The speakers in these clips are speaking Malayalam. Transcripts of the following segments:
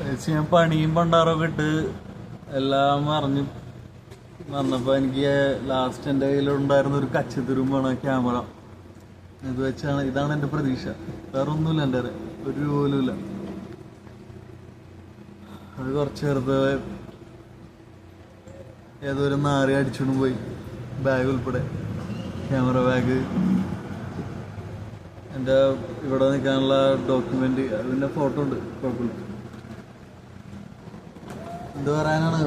ചേച്ചി ഞാൻ പണിയും പണ്ടാറൊക്കെ ഇട്ട് എല്ലാം അറിഞ്ഞു വന്നപ്പോൾ എനിക്ക് ലാസ്റ്റ് എന്റെ കയ്യിലുണ്ടായിരുന്ന ഒരു കച്ചത്തുരുമ്പാണ് ക്യാമറ ഇത് വെച്ചാണ് ഇതാണ് എന്റെ പ്രതീക്ഷ. വേറെ ഒന്നുമില്ല എന്റെ കയ്യിൽ. ഒരു പോലും ഇല്ല. അത് കുറച്ച് വെറുതെ ഏതോ ഒരു നാറി അടിച്ചുകൊണ്ട് പോയി. ബാഗ് ഉൾപ്പെടെ. ക്യാമറ ബാഗ് എന്റെ ഇവിടെ നിൽക്കാനുള്ള ഡോക്യുമെന്റ് അതിന്റെ ഫോട്ടോ ഉണ്ട്. കുഴപ്പമില്ല. എന്ത് പറയാനാണ്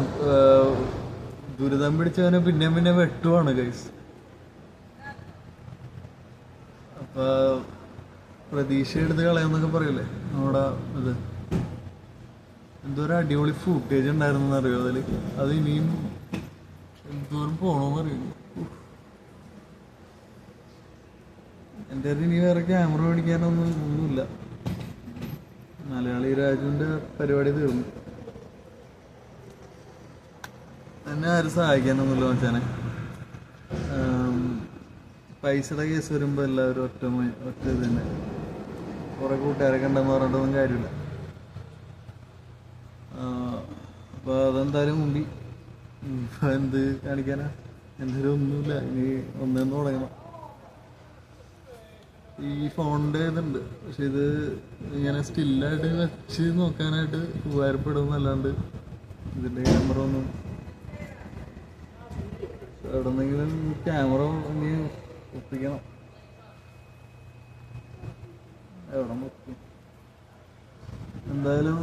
ദുരിതം പിടിച്ചവനെ പിന്നെ പിന്നെ വെട്ടുവാണ് ഗൈസ് അപ്പൊ പ്രതീക്ഷ എടുത്ത് കളയാന്നൊക്കെ പറയില്ലേ നമ്മുടെ ഇത്. എന്തോരം അടിപൊളി ഫുട്ടേജ് ഉണ്ടായിരുന്നു അറിയോ അതിൽ അത് ഇനിയും എന്തോരം പോണോന്ന് എന്റെ കയ്യിൽ ഇനി വേറെ ക്യാമറ മേടിക്കാനൊന്നും ഒന്നുമില്ല. മലയാളി രാജുവിന്റെ പരിപാടി തീർന്നു. എന്നെ ആരും സഹായിക്കാനൊന്നുമില്ല മച്ചാനെ. പൈസയുടെ കേസ് വരുമ്പോൾ എല്ലാവരും ഒറ്റ ഒറ്റ ഇത് തന്നെ. കുറേ കൂട്ടുകാരൊക്കെ ഉണ്ടെന്ന് പറഞ്ഞിട്ടൊന്നും കാര്യമില്ല. അപ്പോൾ അതെന്തായാലും മുമ്പി. ഇപ്പൊ എന്ത് കാണിക്കാനാ? എന്തായാലും ഒന്നുമില്ല. ഇനി ഒന്നേന്ന് തുടങ്ങണം. ഈ ഫോണിന്റെ ഇതുണ്ട്. പക്ഷെ ഇത് ഇങ്ങനെ സ്റ്റില്ലായിട്ട് വെച്ച് നോക്കാനായിട്ട് ഉപകാരപ്പെടുന്നല്ലാണ്ട് ഇതിന്റെ ക്യാമറ ഒന്നും എവിടെന്നെങ്കിലും ക്യാമറ ഇനി ഒപ്പിക്കണം. എവിടെ എന്തായാലും